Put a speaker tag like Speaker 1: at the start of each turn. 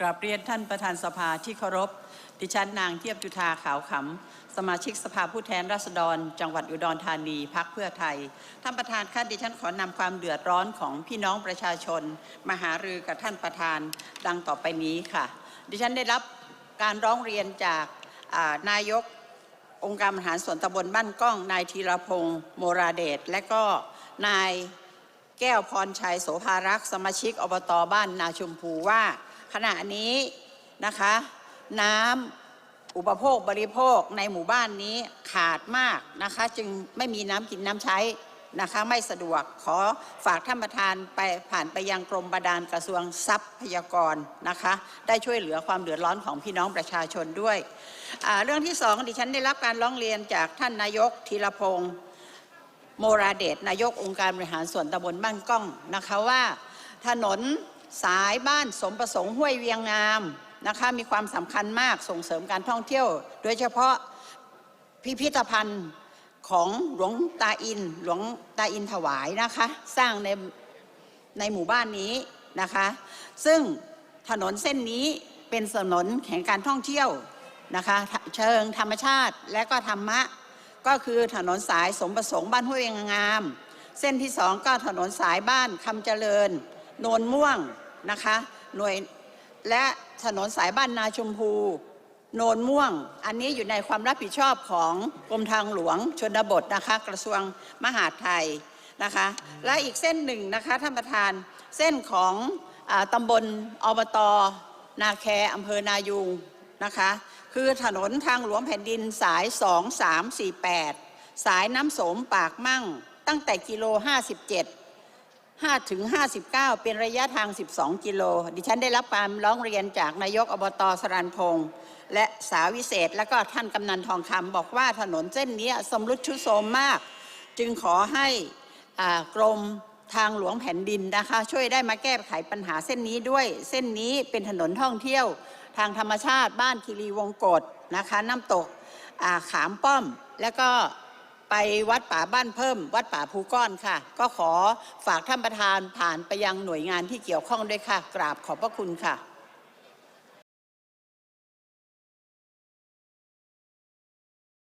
Speaker 1: กราบเรียนท่านประธานสภาที่เคารพ ดิฉันนางเทียบจุธาขาวขำ สมาชิกสภาผู้แทนราษฎร จังหวัดอุดรธานีพักเพื่อไทย ท่านประธานคะดิฉันขอนำความเดือดร้อนของพี่น้องประชาชน มาหารือกับท่านประธานดังต่อไปนี้ค่ะ ดิฉันได้รับการร้องเรียนจากนายกองค์การบริหารส่วนตำบลบ้านก้อง นายธีรพงศ์โมราเดช และก็นายแก้วพรชัยโสภารักษ์สมาชิกอบตบ้านนาชมพูว่า ขณะนี้นะคะ น้ำอุปโภคบริโภคในหมู่บ้านนี้ขาดมากนะคะ จึงไม่มีน้ำกินน้ำใช้นะคะไม่สะดวกขอฝากท่านประธานไปผ่านไปยังกรมบาดาลกระทรวงทรัพยากรนะคะ ได้ช่วยเหลือความเดือดร้อนของพี่น้องประชาชนด้วย เรื่องที่สองดิฉันได้รับการร้องเรียนจากท่านนายกธีรพงศ์โมราเดชนายกองค์การบริหารส่วนตำบลบ้านก้องนะคะว่าถนน สายบ้านสมประสงค์ห้วยเวียงงามนะคะมีความสำคัญมากส่งเสริมการท่องเที่ยว โดยเฉพาะพิพิธภัณฑ์ของหลวงตาอินหลวงตาอินถวายนะคะ สร้างในในหมู่บ้านนี้นะคะ ซึ่งถนนเส้นนี้เป็นถนนแห่งการท่องเที่ยวนะคะเชิงธรรมชาติและก็ธรรมะ ก็คือถนนสายสมประสงค์บ้านห้วยเวียงงาม เส้นที่สองก็ถนนสายบ้านคำเจริญ โนนม่วง นะคะหน่วยและถนนสายบ้านนาชมพู โนนม่วง อันนี้อยู่ในความรับผิดชอบของกรมทางหลวงชนบทนะคะ กระทรวงมหาดไทยนะคะ และอีกเส้นหนึ่งนะคะท่านประธานเส้นของอตำบลอบตนาแคอำเภอนายุงนะคะ คือถนนทางหลวงแผ่นดินสาย 2348 สายน้ำโสมปากมั่ง ตั้งแต่กิโล 57 5ถึง59 เป็นระยะทาง 12 กิโล ดิฉันได้รับความร้องเรียนจากนายกอบตสรันพงศ์และสาวิเศษ และก็ท่านกำนันทองคำบอกว่าถนนเส้นนี้สมรุดชุดโทมมาก จึงขอให้กรมทางหลวงแผ่นดินนะคะ ช่วยได้มาแก้ไขปัญหาเส้นนี้ด้วย เส้นนี้เป็นถนนท่องเที่ยว ทางธรรมชาติบ้านคีรีวงกฏนะคะ น้ำตกขามป้อม แล้วก็ ไปวัดป่าบ้านเพิ่ม วัดป่าภูก้อนค่ะ ก็ขอฝากท่านประธานผ่านไปยังหน่วยงานที่เกี่ยวข้องด้วยค่ะ กราบขอบพระคุณค่ะ